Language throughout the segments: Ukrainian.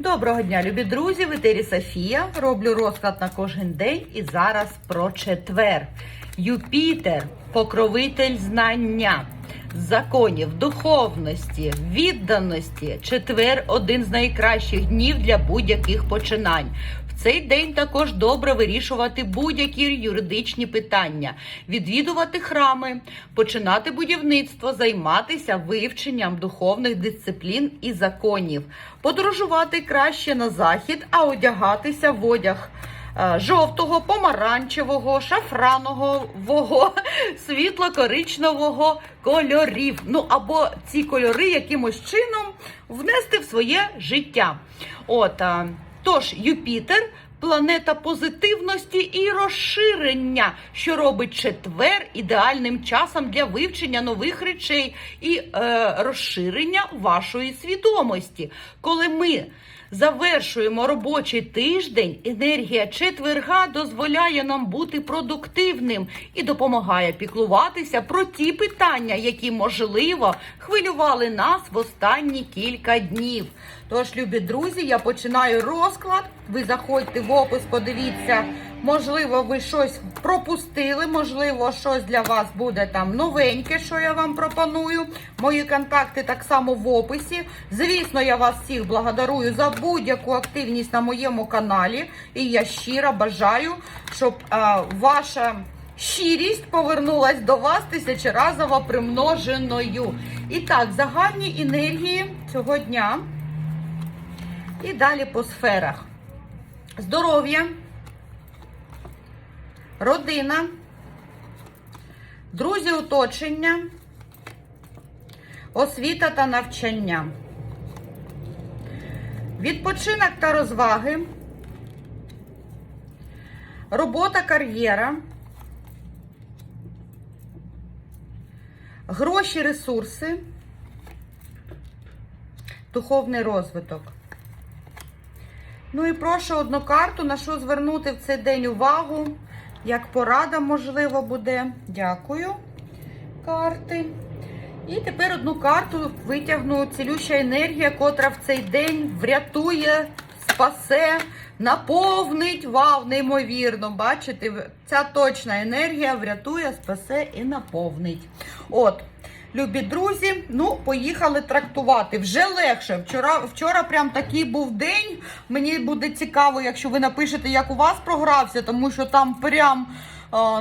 Доброго дня, любі друзі! В етері Софія. Роблю розклад на кожен день і зараз про четвер. Юпітер, покровитель знання, законів, духовності, відданості. Четвер один з найкращих днів для будь-яких починань. Цей день також добре вирішувати будь-які юридичні питання, відвідувати храми, починати будівництво, займатися вивченням духовних дисциплін і законів, подорожувати краще на захід, а одягатися в одяг. е, Жовтого, помаранчевого, шафранового, світло-коричневого кольорів. Ну або ці кольори якимось чином внести в своє життя. От, тож, Юпітер. Планета позитивності і розширення, що робить четвер ідеальним часом для вивчення нових речей і е, розширення вашої свідомості. Коли ми завершуємо робочий тиждень, енергія четверга дозволяє нам бути продуктивним і допомагає піклуватися про ті питання, які можливо хвилювали нас в останні кілька днів. Тож, любі друзі, я починаю розклад. Ви заходьте в опис, подивіться, можливо, ви щось пропустили, можливо, щось для вас буде там новеньке, що я вам пропоную. Мої контакти так само в описі. Звісно, я вас всіх благодарую за будь-яку активність на моєму каналі. І я щиро бажаю, щоб а, ваша. Щирість повернулась до вас тисячеразово примноженою. І так, загальні енергії цього дня. І далі по сферах. Здоров'я, родина, друзі оточення, освіта та навчання, відпочинок та розваги, робота, кар'єра, гроші, ресурси, духовний розвиток. Ну і прошу одну карту, на що звернути в цей день увагу. Як порада, можливо, буде. Дякую, карти. І тепер одну карту витягну цілюща енергія, котра в цей день врятує, спасе, наповнить. Вау, неймовірно. Бачите, ця точна енергія врятує, спасе і наповнить. От. Любі друзі, ну поїхали трактувати. Вже легше. Вчора вчора прям такий був день. Мені буде цікаво, якщо ви напишете, як у вас програвся, тому що там прям.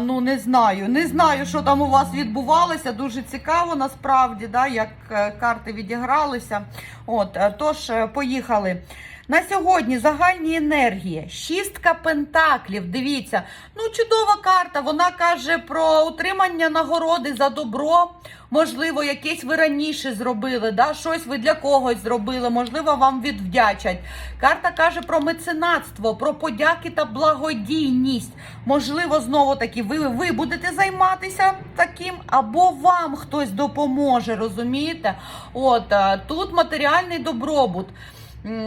Ну, не знаю, не знаю, що там у вас відбувалося. Дуже цікаво насправді, да, як е, карти відігралися. От, е, тож, е, поїхали. На сьогодні загальні енергії, шістка пентаклів. Дивіться, ну чудова карта. Вона каже про утримання нагороди за добро. Можливо, якесь ви раніше зробили, да? щось ви для когось зробили, можливо, вам відвдячать. Карта каже про меценатство, про подяки та благодійність. Можливо, знову таки, ви, ви будете займатися таким, або вам хтось допоможе, розумієте? От е, тут матеріальний добробут.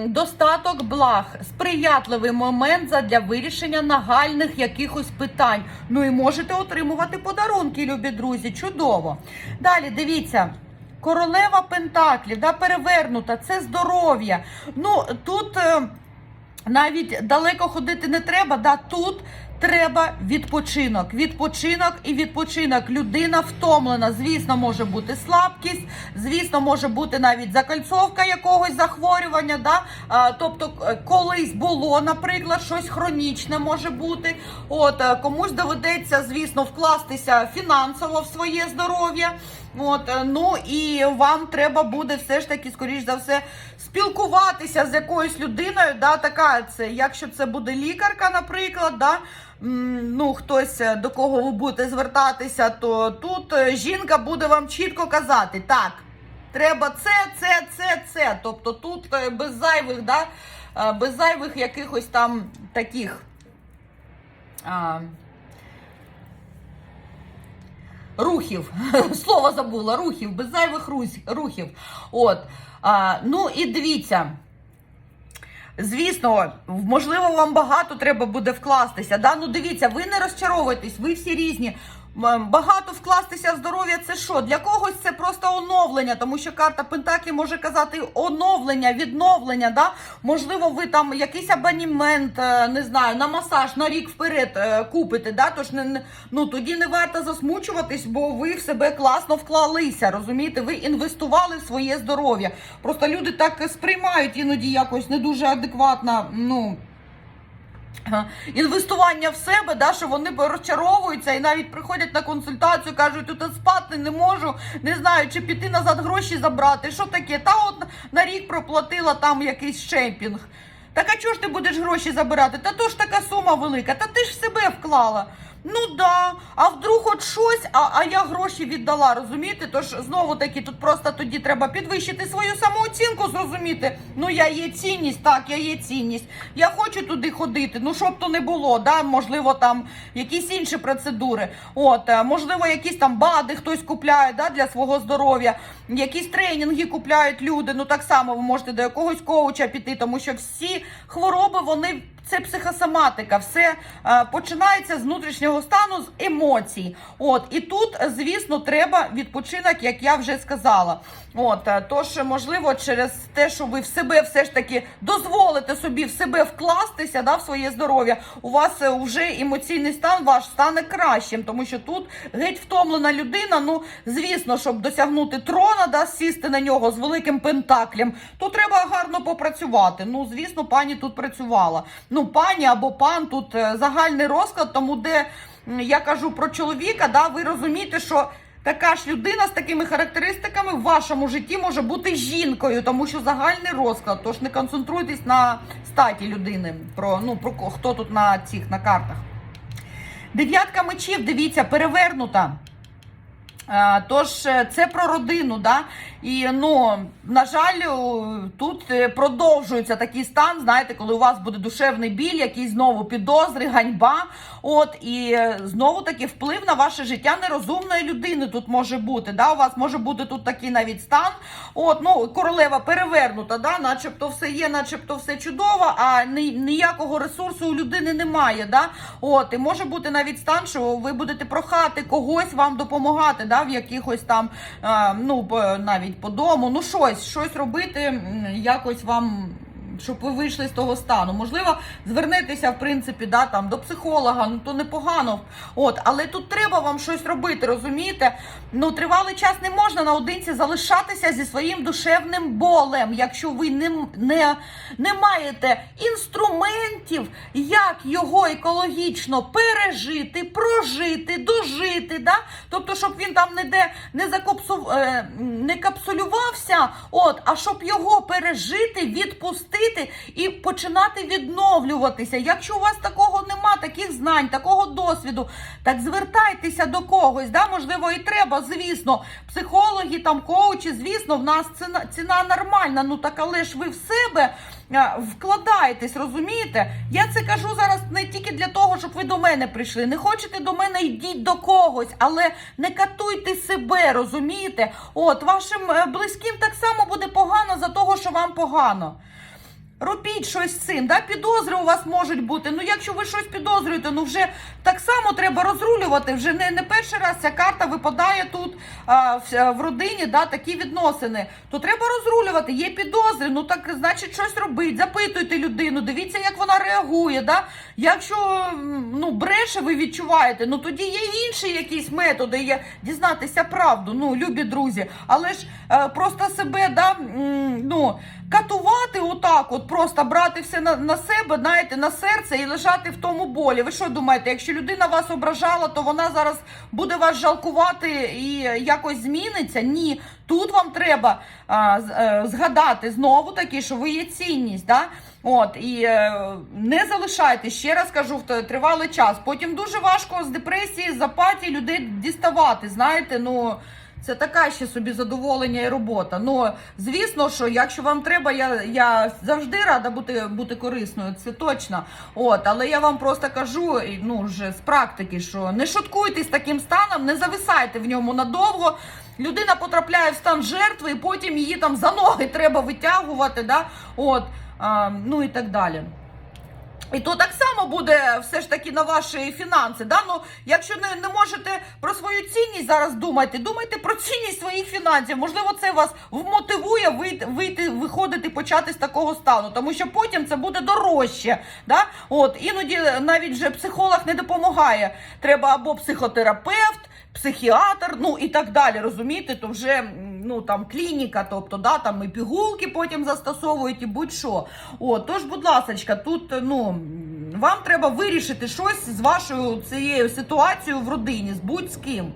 Достаток благ, сприятливий момент для вирішення нагальних якихось питань. Ну і можете отримувати подарунки, любі друзі. Чудово. Далі дивіться. Королева Пентаклів, да, перевернута, це здоров'я. Ну тут е, навіть далеко ходити не треба. Да, тут треба відпочинок. Відпочинок і відпочинок. Людина втомлена. Звісно, може бути слабкість, звісно, може бути навіть закальцовка якогось захворювання. Да? А, тобто, колись було, наприклад, щось хронічне може бути. От е, комусь доведеться, звісно, вкластися фінансово в своє здоров'я. От, е, ну і вам треба буде все ж таки, скоріш за все, спілкуватися з якоюсь людиною. Да, така це, якщо це буде лікарка, наприклад, да, ну хтось е, до кого ви будете звертатися, то тут е, жінка буде вам чітко казати, так, треба це, це, це, це. Тобто тут без зайвих, да, без зайвих якихось там таких. А, рухів. Слово забула, рухів, без зайвих рухів. От. А, ну і дивіться. Звісно, можливо, вам багато треба буде вкластися. Да? Ну дивіться, ви не розчаровуйтесь, ви всі різні. Багато вкластися в здоров'я це що? Для когось це просто оновлення, тому що карта Пентаклі може казати оновлення, відновлення. Да? Можливо, ви там якийсь абонімент, е, не знаю, на масаж на рік вперед е, купите. Да? Тож не, ну, тоді не варто засмучуватись, бо ви в себе класно вклалися. Розумієте, ви інвестували в своє здоров'я. Просто люди так сприймають іноді якось не дуже адекватно. ну. Інвестування в себе, да, що вони розчаровуються і навіть приходять на консультацію, кажуть, тут спати не можу, не знаю, чи піти назад гроші забрати. Що таке? Та от на рік проплатила там якийсь шейпінг. Так а чого ж ти будеш гроші забирати? Та то ж така сума велика, та ти ж себе вклала. Ну да, а вдруг от щось, а, а я гроші віддала, розумієте? Тож знову таки тут просто тоді треба підвищити свою самооцінку, зрозуміти. Ну я є цінність, так, я є цінність. Я хочу туди ходити. Ну щоб то не було, да, можливо, там якісь інші процедури. От, е, можливо, якісь там БАДи хтось купляє да, для свого здоров'я, якісь тренінги купляють люди. Ну так само ви можете до якогось коуча піти, тому що всі хвороби вони. Це психосоматика, все е, починається з внутрішнього стану, з емоцій. От і тут, звісно, треба відпочинок, як я вже сказала. От е, тож, можливо, через те, що ви в себе все ж таки дозволите собі в себе вкластися, да, в своє здоров'я, у вас е, вже емоційний стан ваш стане кращим, тому що тут геть втомлена людина. Ну, звісно, щоб досягнути трона, да, сісти на нього з великим пентаклем, то треба гарно попрацювати. Ну, звісно, пані тут працювала. Ну, пані або пан тут е, загальний розклад, тому де я кажу про чоловіка, да, ви розумієте, що. Така ж людина з такими характеристиками в вашому житті може бути жінкою, тому що загальний розклад. Тож не концентруйтесь на статі людини. Про ну про хто тут на цих на картах. Дев'ятка мечів, дивіться, перевернута. Е, Тож е, це про родину, да? І ну на жаль, тут е, продовжується такий стан. Знаєте, коли у вас буде душевний біль, якісь знову підозри, ганьба. От і е, знову таки вплив на ваше життя нерозумної людини тут може бути. Да? У вас може бути тут такий навіть стан. От, ну королева перевернута, да? начебто все є, начебто все чудово, а ні- ніякого ресурсу у людини немає. Да? От, і може бути навіть стан, що ви будете прохати когось вам допомагати, да? в якихось там, е, ну навіть по дому, ну щось, щось робити, якось вам. Щоб ви вийшли з того стану. Можливо, звернетеся, в принципі, да, там, до психолога, ну то непогано. От, але тут треба вам щось робити, розумієте? Ну, тривалий час не можна наодинці залишатися зі своїм душевним болем, якщо ви не, не, не маєте інструментів, як його екологічно пережити, прожити, дожити. Да? Тобто, щоб він там не де не закопсу, е, не капсулювався, от, а щоб його пережити, відпустити і починати відновлюватися. Якщо у вас такого нема, таких знань, такого досвіду, так звертайтеся до когось. Да? Можливо, і треба, звісно, психологи, там коучі, звісно, в нас ціна, ціна нормальна. Ну так але ж ви в себе вкладаєтесь, розумієте? Я це кажу зараз не тільки для того, щоб ви до мене прийшли. Не хочете до мене, йдіть до когось, але не катуйте себе, розумієте? От вашим е, близьким так само буде погано за того, що вам погано. Робіть щось з цим, да? підозри у вас можуть бути. Ну, якщо ви щось підозрюєте, ну вже так само треба розрулювати. Вже не, не перший раз ця карта випадає тут а, в, в родині, да, такі відносини. То треба розрулювати. Є підозри, ну так значить щось робить. Запитуйте людину, дивіться, як вона реагує. Да? Якщо ну, бреше, ви відчуваєте, ну тоді є інші якісь методи є дізнатися правду. Ну, любі друзі, але ж е, просто себе да, ну, катувати отак, от просто брати все на, на себе, знаєте, на серце і лежати в тому болі. Ви що думаєте, якщо людина вас ображала, то вона зараз буде вас жалкувати і якось зміниться? Ні. Тут вам треба а, е, згадати знову таки, що ви є цінність. Да? От і е, не залишайте, ще раз кажу, в тривалий час. Потім дуже важко з депресії, з апатії людей діставати. Знаєте, ну. Це така ще собі задоволення і робота. Ну, звісно, що якщо вам треба, я, я завжди рада бути, бути корисною, це точно. От, але я вам просто кажу, ну вже з практики, що не шуткуйте з таким станом, не зависайте в ньому надовго. Людина потрапляє в стан жертви, і потім її там за ноги треба витягувати, да? От, а, ну і так далі. І то так само буде все ж таки на ваші фінанси. Да? Ну, якщо не, не можете про свою цінність зараз думати, думайте про цінність своїх фінансів. Можливо, це вас вмотивує вийти, вийти виходити, почати з такого стану, тому що потім це буде дорожче. Да? От, іноді навіть вже психолог не допомагає. Треба або психотерапевт. Психіатр, ну і так далі, розумієте, то вже ну там клініка, тобто да, там і пігулки потім застосовують, і будь-що. О, тож, будь ласка, тут ну вам треба вирішити щось з вашою цією ситуацією в родині, з будь з ким,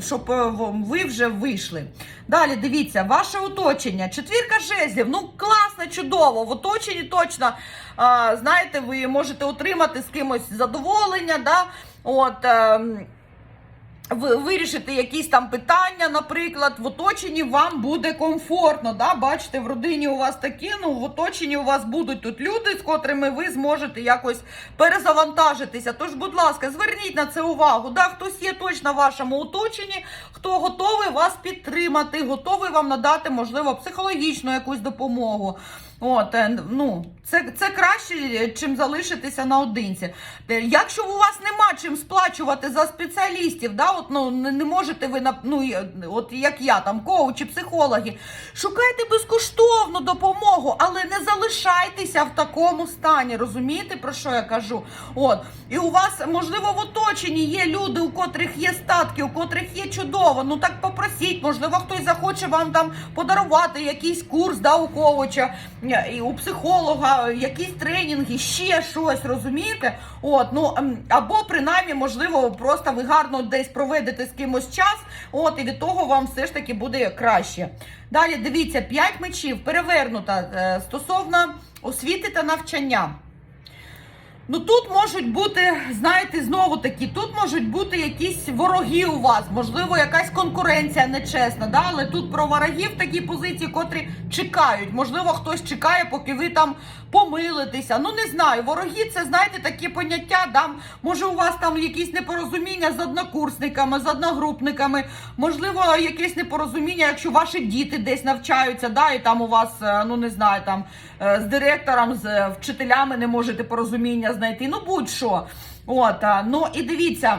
щоб е, ви вже вийшли. Далі дивіться, ваше оточення. Четвірка жезлів. Ну класно, чудово. В оточенні точно знаєте, ви можете отримати з кимось задоволення. Да? От. Ви вирішити якісь там питання, наприклад, в оточенні вам буде комфортно. Да? Бачите, в родині у вас такі, ну в оточенні у вас будуть тут люди, з котрими ви зможете якось перезавантажитися. Тож, будь ласка, зверніть на це увагу. Да? Хтось є точно в вашому оточенні, хто готовий вас підтримати, готовий вам надати, можливо, психологічну якусь допомогу. От, е, ну, це, це краще, чим залишитися наодинці. Е, Якщо у вас нема чим сплачувати за спеціалістів, да, от, ну, не, можете ви, ну, от як я, там, коучі, психологи, шукайте безкоштовну допомогу, але не залишайтеся в такому стані. Розумієте, про що я кажу? От. І у вас, можливо, в оточенні є люди, у котрих є статки, у котрих є чудово. Ну так попросіть, можливо, хтось захоче вам там подарувати якийсь курс да, у коуча, і у психолога, якісь тренінги, ще щось, розумієте? От, ну, ем, або принаймні, можливо, просто ви гарно десь проведете з кимось час, от, і від того вам все ж таки буде краще. Далі дивіться, 5 мечів перевернута е, стосовно освіти та навчання. Ну тут можуть бути, знаєте, знову таки, тут можуть бути якісь вороги у вас, можливо, якась конкуренція нечесна, да? але тут про ворогів такі позиції, котрі чекають. Можливо, хтось чекає, поки ви там помилитеся. Ну не знаю. Вороги це знаєте такі поняття. Да? Може, у вас там якісь непорозуміння з однокурсниками, з одногрупниками, можливо, якесь непорозуміння, якщо ваші діти десь навчаються, да, і там у вас, е, ну не знаю, там з директором, з е, вчителями не можете порозуміння знайти. Ну будь-що. От, ну і дивіться.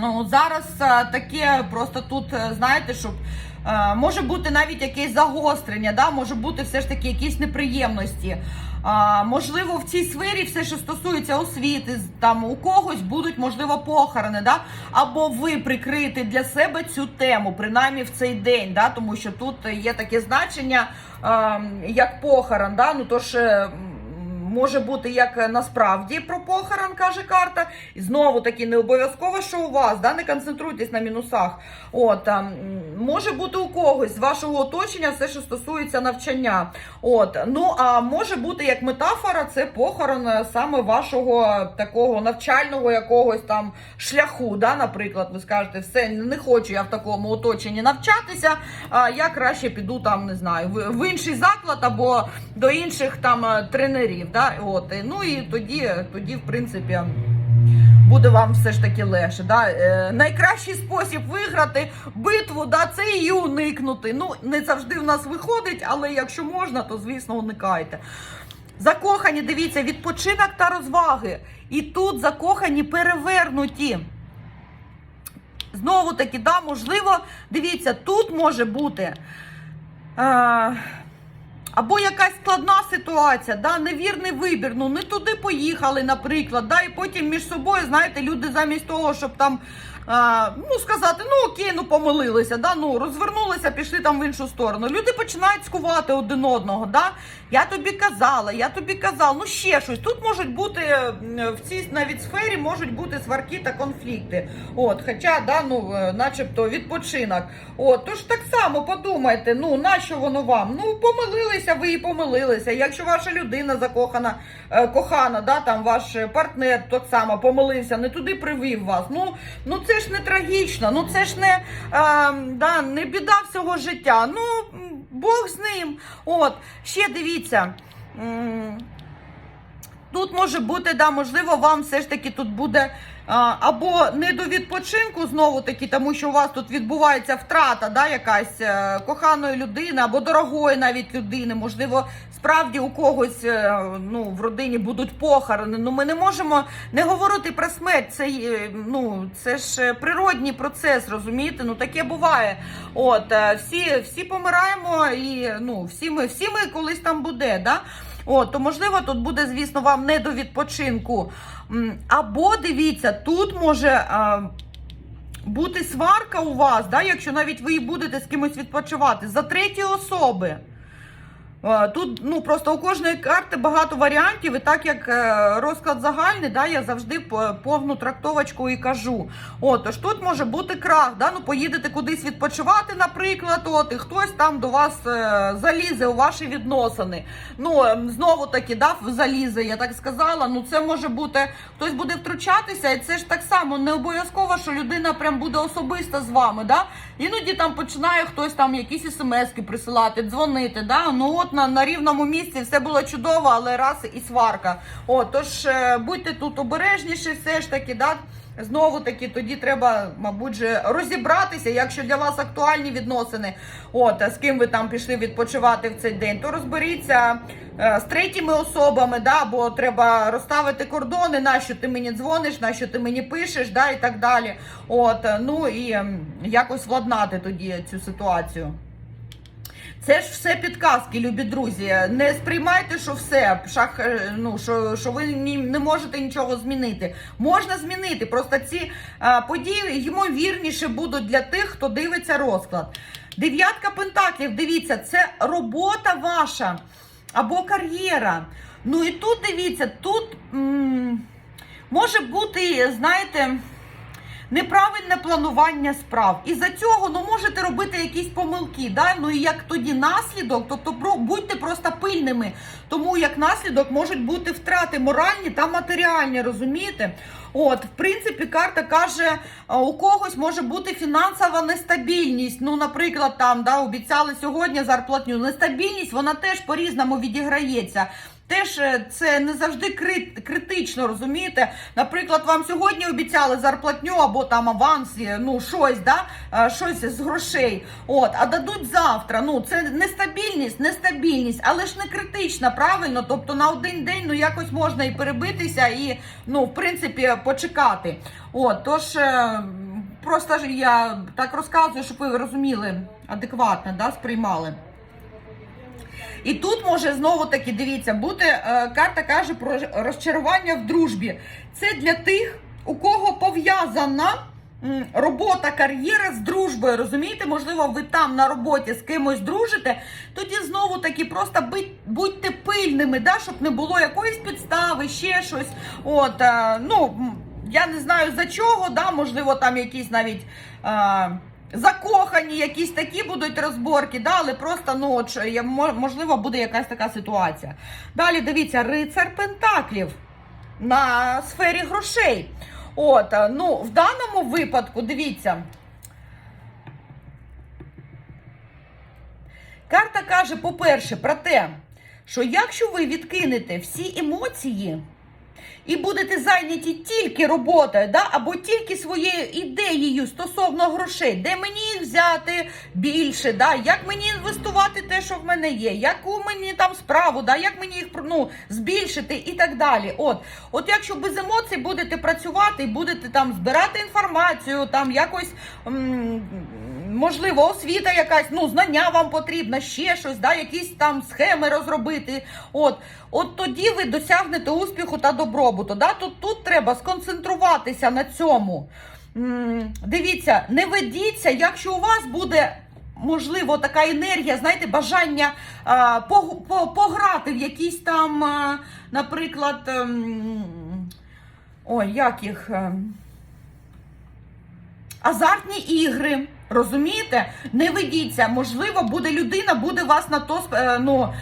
Ну, зараз е, таке просто тут, е, знаєте, щоб е, може бути навіть якесь загострення, да? може бути все ж таки якісь неприємності. А, можливо, в цій сфері все, що стосується освіти, там у когось будуть, можливо, похорони, да? або ви прикриєте для себе цю тему, принаймні в цей день, да? тому що тут є таке значення, а, як похорон. Да? Ну, тож, е, може бути як е, насправді про похорон, каже карта. І знову таки не обов'язково, що у вас, да, не концентруйтесь на мінусах. От, може бути у когось з вашого оточення все, що стосується навчання. От, ну а може бути як метафора, це похорон е, саме вашого такого навчального якогось там шляху. Да, наприклад, ви скажете, все, не хочу я в такому оточенні навчатися, а я краще піду там, не знаю, в, в інший заклад або до інших там е, тренерів. Да? От, ну і тоді, тоді, в принципі. Буде вам все ж таки легше. Да? Е, найкращий спосіб виграти битву, да, це її уникнути. Ну, не завжди в нас виходить, але якщо можна, то звісно уникайте. Закохані, дивіться, відпочинок та розваги. І тут закохані перевернуті. Знову таки, да, можливо, дивіться, тут може бути. Е, або якась складна ситуація, да, невірний вибір, ну не туди поїхали, наприклад, да, і потім між собою, знаєте, люди замість того, щоб там а, ну, сказати, ну окей, ну помилилися, да, ну розвернулися, пішли там в іншу сторону. Люди починають скувати один одного. Да? Я тобі казала, я тобі казав, ну ще щось. Тут можуть бути в цій навіть сфері можуть бути сварки та конфлікти. От, хоча, да, ну, е, начебто, відпочинок. От, тож так само подумайте, ну нащо воно вам? Ну, помилилися ви і помилилися. Якщо ваша людина закохана, е, кохана, да, там ваш партнер так само помилився, не туди привів вас. Ну, ну це ж не трагічно, ну це ж не, е, да, не біда всього життя. Ну, Бог з ним. От, ще дивіться. Тут може бути, да, можливо, вам все ж таки тут буде а, або не до відпочинку знову таки, тому що у вас тут відбувається втрата, да, якась е, коханої людини або дорогої навіть людини. Можливо, справді у когось е, ну, в родині будуть похорони. Ну ми не можемо не говорити про смерть. Це ну це ж е, природній процес, розумієте? Ну таке буває. От всі, всі помираємо, і ну всі ми, всі ми колись там буде. Да? От, то можливо, тут буде, звісно, вам не до відпочинку. Або дивіться, тут може. А, бути сварка у вас, да, якщо навіть ви і будете з кимось відпочивати, за треті особи. Е, Тут ну просто у кожної карти багато варіантів, і так як е, розклад загальний, да, я завжди повну трактовочку і кажу. От, тож тут може бути крах, да, ну поїдете кудись відпочивати, наприклад, от, і хтось там до вас е, залізе у ваші відносини. Ну, е, знову таки, да, залізе, я так сказала. Ну, це може бути, хтось буде втручатися, і це ж так само не обов'язково, що людина прям буде особисто з вами. Да? Іноді там починає хтось там якісь смски присилати, дзвонити. Да? Ну от на, на рівному місці все було чудово, але раз і сварка. От, тож е, будьте тут обережніші, все ж таки, да? Знову таки, тоді треба, мабуть, розібратися, якщо для вас актуальні відносини, от з ким ви там пішли відпочивати в цей день, то розберіться е, з третіми особами, да, бо треба розставити кордони, на що ти мені дзвониш, на що ти мені пишеш, да, і так далі. От, ну і якось владнати тоді цю ситуацію. Це ж все підказки, любі друзі. Не сприймайте, що все шах, е, ну що, що ви не можете нічого змінити. Можна змінити. Просто ці а, події ймовірніше будуть для тих, хто дивиться розклад. Дев'ятка пентаклів. Дивіться, це робота ваша або кар'єра. Ну і тут дивіться, тут м- може бути, знаєте. Неправильне планування справ. І за цього ну можете робити якісь помилки. Да? Ну і як тоді наслідок, тобто будьте просто пильними. Тому як наслідок можуть бути втрати моральні та матеріальні, розумієте? От, в принципі, карта каже, у когось може бути фінансова нестабільність. Ну, наприклад, там да, обіцяли сьогодні зарплатню. Нестабільність вона теж по-різному відіграється. Теж е, це не завжди критично, розумієте? Наприклад, вам сьогодні обіцяли зарплатню або там аванс, ну щось, да? е, щось з грошей. От, а дадуть завтра. Ну, це нестабільність, нестабільність, але ж не критична, правильно? Тобто на один день ну якось можна і перебитися, і ну, в принципі, почекати. От, тож. е, Просто ж я так розказую, щоб ви розуміли адекватно, да, сприймали. І тут може знову таки дивіться, бути е, карта каже про розчарування в дружбі. Це для тих, у кого пов'язана робота, кар'єра з дружбою. Розумієте, можливо, ви там на роботі з кимось дружите. Тоді знову таки просто будьте пильними, да, щоб не було якоїсь підстави, ще щось. От, е, ну, я не знаю за чого, да, можливо, там якісь навіть. Е, Закохані, якісь такі будуть розборки, да, але просто ну, от, мо- можливо, буде якась така ситуація. Далі дивіться, рицар Пентаклів на сфері грошей. От, е, ну, в даному випадку, дивіться. Карта каже, по-перше, про те, що якщо ви відкинете всі емоції і будете зайняті тільки роботою, да, або тільки своєю ідеєю стосовно грошей, де мені їх взяти більше, да, як мені інвестувати те, що в мене є, яку мені там справу, да, як мені їх ну, збільшити і так далі. От, от якщо без емоцій будете працювати будете там збирати інформацію, там якось. м, Можливо, освіта якась, ну, знання вам потрібно, ще щось, да, якісь там схеми розробити. От, от тоді ви досягнете успіху та добробуту. Да? Тут, тут треба сконцентруватися на цьому. Дивіться, не ведіться, якщо у вас буде. Можливо, така енергія, знаєте, бажання а, пог- по- пограти в якісь там, а, наприклад, ем, ой, як їх. ем, азартні ігри. Розумієте? Не ведіться. Можливо, буде людина, буде вас на то е, ну,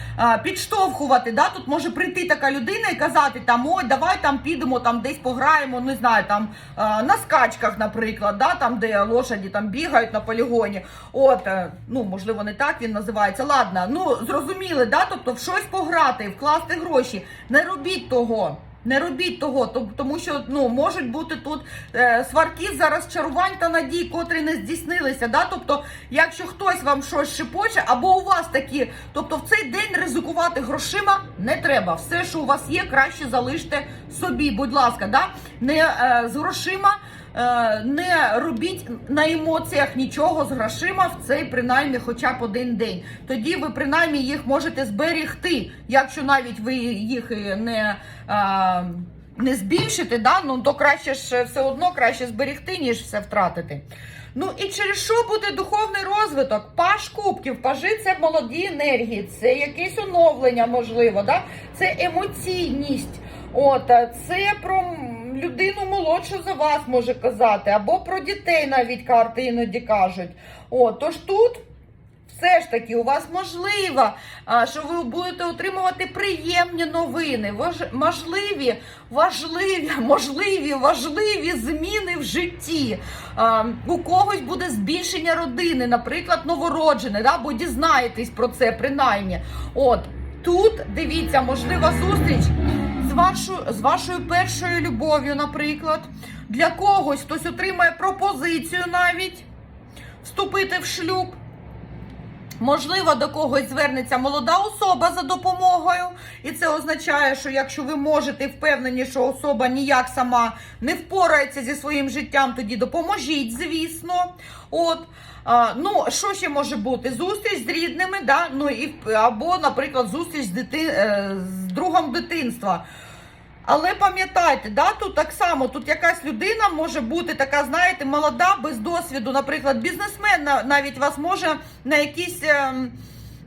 підштовхувати. Да? Тут може прийти така людина і казати, там, ой, давай там підемо, там десь пограємо, не знаю, там на скачках, наприклад, да? там, де лошаді там бігають на полігоні. От, е, ну, можливо, не так він називається. Ладно, ну зрозуміли, да? тобто в щось пограти, вкласти гроші. Не робіть того. Не робіть того, то- тому що ну можуть бути тут е, сварки зараз чарувань та надій, котрі не здійснилися. Да? Тобто, якщо хтось вам щось шепоче, або у вас такі, тобто в цей день ризикувати грошима не треба. Все, що у вас є, краще залиште собі. Будь ласка, да? не е, з грошима. Е, Не робіть на емоціях нічого з грошима в цей принаймні хоча б один день. Тоді ви принаймні їх можете зберегти, якщо навіть ви їх не, не збільшите, да? ну, то краще ж все одно краще зберегти, ніж все втратити. Ну і через що буде духовний розвиток? Паш кубків, пажи це молоді енергії, це якесь оновлення, можливо, да? це емоційність. От, це про людину молодшу за вас може казати, або про дітей навіть карти іноді кажуть. От, тож тут все ж таки у вас можливо, що ви будете отримувати приємні новини, можливі, важливі, можливі, важливі зміни в житті. У когось буде збільшення родини, наприклад, новороджене, да, бо дізнаєтесь про це принаймні. От тут дивіться, можлива зустріч вашою, з вашою першою любов'ю, наприклад. Для когось хтось отримає пропозицію навіть вступити в шлюб. Можливо, до когось звернеться молода особа за допомогою, і це означає, що якщо ви можете впевнені, що особа ніяк сама не впорається зі своїм життям, тоді допоможіть, звісно. От. А, ну, що ще може бути? Зустріч з рідними, да? ну, і, або, наприклад, зустріч з, дити... е, з другом дитинства. Але пам'ятайте, да, тут так само, тут якась людина може бути така, знаєте, молода, без досвіду, наприклад, бізнесмен навіть вас може на якісь ем,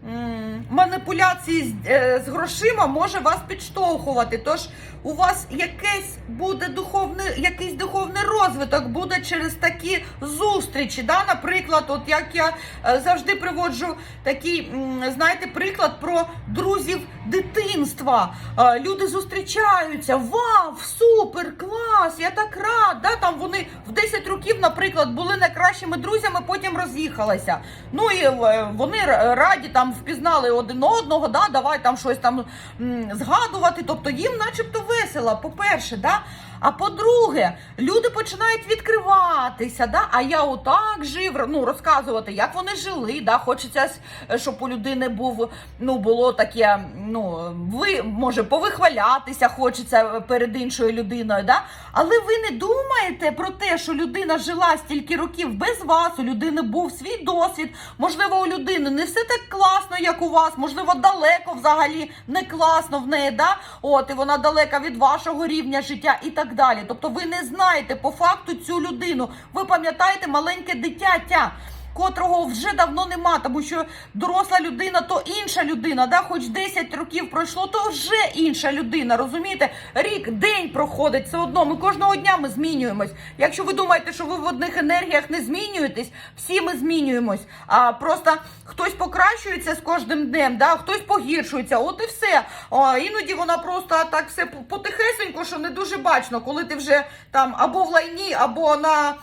м, маніпуляції з, е, з грошима може вас підштовхувати. Тож у вас якесь буде духовний, якийсь духовний розвиток буде через такі зустрічі. Да? Наприклад, от як я е, завжди приводжу такий, знаєте, приклад про друзів дитинства. Е, Люди зустрічаються, вау, супер, клас, я так рад. Да? Там вони в 10 років, наприклад, були найкращими друзями, потім роз'їхалися. Ну і е, вони раді там впізнали один одного, да? давай там щось там згадувати. Тобто їм начебто весело, по-перше, да? А по-друге, люди починають відкриватися, да? а я отак жив, ну, розказувати, як вони жили. Да? Хочеться, щоб у людини був, ну, було таке, ну, ви, може, повихвалятися хочеться перед іншою людиною. Да? Але ви не думаєте про те, що людина жила стільки років без вас, у людини був свій досвід, можливо, у людини не все так класно, як у вас, можливо, далеко взагалі не класно в неї, да? От, і вона далека від вашого рівня життя і так далі. Тобто ви не знаєте по факту цю людину. Ви пам'ятаєте маленьке дитятя. Котрого вже давно нема, тому що доросла людина то інша людина, да? хоч 10 років пройшло, то вже інша людина. Розумієте? Рік, день проходить все одно. Ми кожного дня ми змінюємось. Якщо ви думаєте, що ви в одних енергіях не змінюєтесь, всі ми змінюємось. А просто хтось покращується з кожним днем, да? хтось погіршується. От і все. О, іноді вона просто так все потихесенько, що не дуже бачно, коли ти вже там або в лайні, або на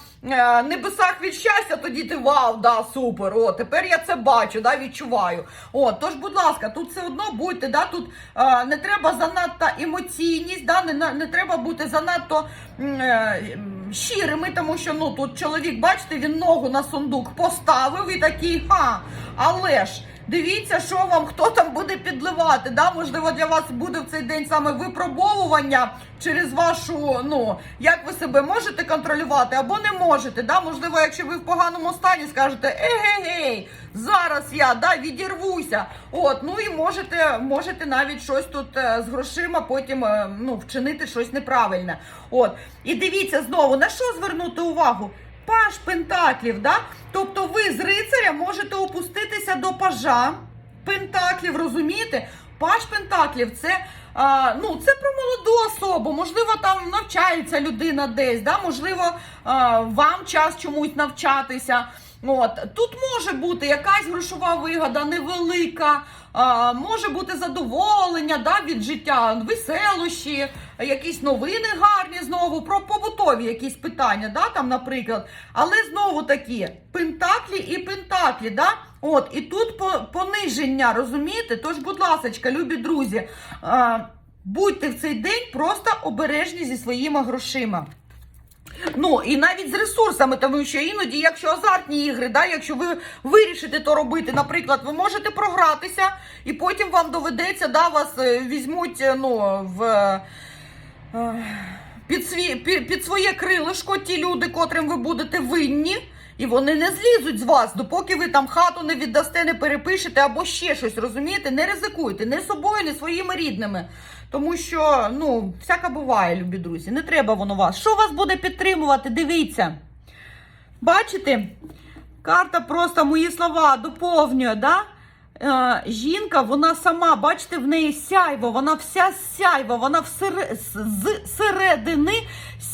небесах від щастя, тоді ти вау, да, супер. О, тепер я це бачу, да, відчуваю. О, тож, будь ласка, тут все одно будьте, да, тут е, не треба занадто емоційність, да, не, не треба бути занадто е, щирими, тому що ну тут чоловік, бачите, він ногу на сундук поставив і такий, ха, але ж. Дивіться, що вам хто там буде підливати. Да? Можливо, для вас буде в цей день саме випробовування через вашу, ну, як ви себе можете контролювати або не можете. Да? Можливо, якщо ви в поганому стані скажете егегей, зараз я да, відірвуся. От, ну і можете, можете навіть щось тут е, з грошима потім е, ну, вчинити щось неправильне. От. І дивіться знову, на що звернути увагу? Паш пентаклів, да? Тобто ви з рицаря можете опуститися до пажа пентаклів, розумієте? Паш пентаклів це А, ну, це про молоду особу, можливо, там навчається людина десь, да? можливо, а, вам час чомусь навчатися. От. Тут може бути якась грошова вигода, невелика, а, може бути задоволення да, від життя, веселощі, якісь новини гарні знову, про побутові якісь питання, да, там, наприклад. Але знову таки, пентаклі і пентаклі, да? От, і тут пониження, розумієте? Тож, будь ласка, любі друзі, будьте в цей день просто обережні зі своїми грошима. Ну і навіть з ресурсами, тому що іноді, якщо азартні ігри, да, якщо ви вирішите то робити, наприклад, ви можете програтися, і потім вам доведеться, да, вас е, візьмуть е, ну, в. Під, свій, під, під своє крилишко ті люди, котрим ви будете винні, і вони не злізуть з вас, допоки ви там хату не віддасте, не перепишете або ще щось, розумієте? Не ризикуйте, не собою, не своїми рідними. Тому що, ну, всяке буває, любі друзі. Не треба воно вас. Що вас буде підтримувати? Дивіться. Бачите? Карта просто мої слова доповнює, да? Е, жінка, вона сама, бачите, в неї сяйво, вона вся сяйва, вона з з середини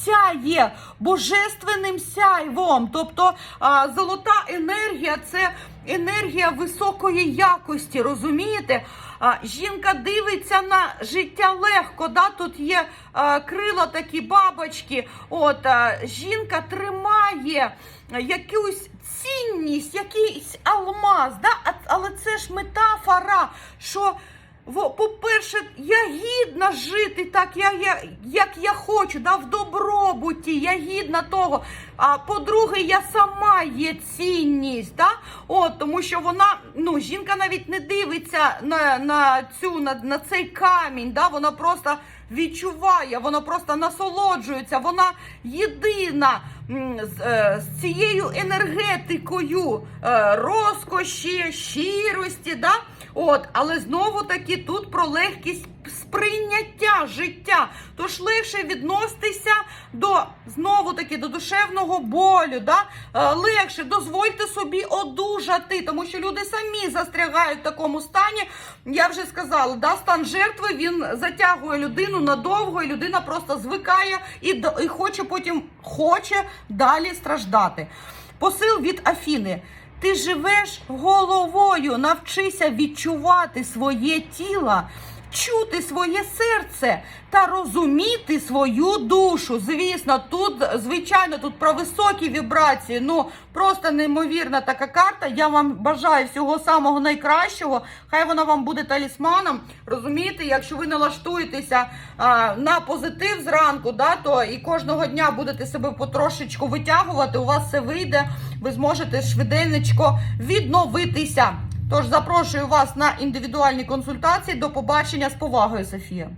сяє божественним сяйвом. Тобто а, золота енергія це енергія високої якості, розумієте? А, жінка дивиться на життя легко, да? тут є а, крила такі бабочки. От, а, жінка тримає якусь цінність, якийсь алмаз, да? але це ж метафора, що по-перше, я гідна жити так, я, я, як я хочу, да, в добробуті, я гідна того. А по-друге, я сама є цінність. Да? От, тому що вона, ну, жінка навіть не дивиться на, на, цю, на, на цей камінь, да? вона просто відчуває, вона просто насолоджується, вона єдина з, е, з цією енергетикою е, розкоші, щирості. Да? От, але знову таки тут про легкість сприйняття життя. Тож легше відноситися до знову таки до душевного болю. Да? Е, легше дозвольте собі одужати, тому що люди самі застрягають в такому стані. Я вже сказала, да, стан жертви він затягує людину надовго, і людина просто звикає і, і хоче потім хоче далі страждати. Посил від Афіни. Ти живеш головою, навчися відчувати своє тіло, чути своє серце та розуміти свою душу. Звісно, тут, звичайно, тут про високі вібрації. Ну просто неймовірна така карта. Я вам бажаю всього самого найкращого. Хай вона вам буде талісманом. Розумієте, якщо ви налаштуєтеся а, на позитив зранку, да, то і кожного дня будете себе потрошечку витягувати. У вас все вийде. Ви зможете швиденечко відновитися. Тож запрошую вас на індивідуальні консультації. До побачення з повагою, Софія.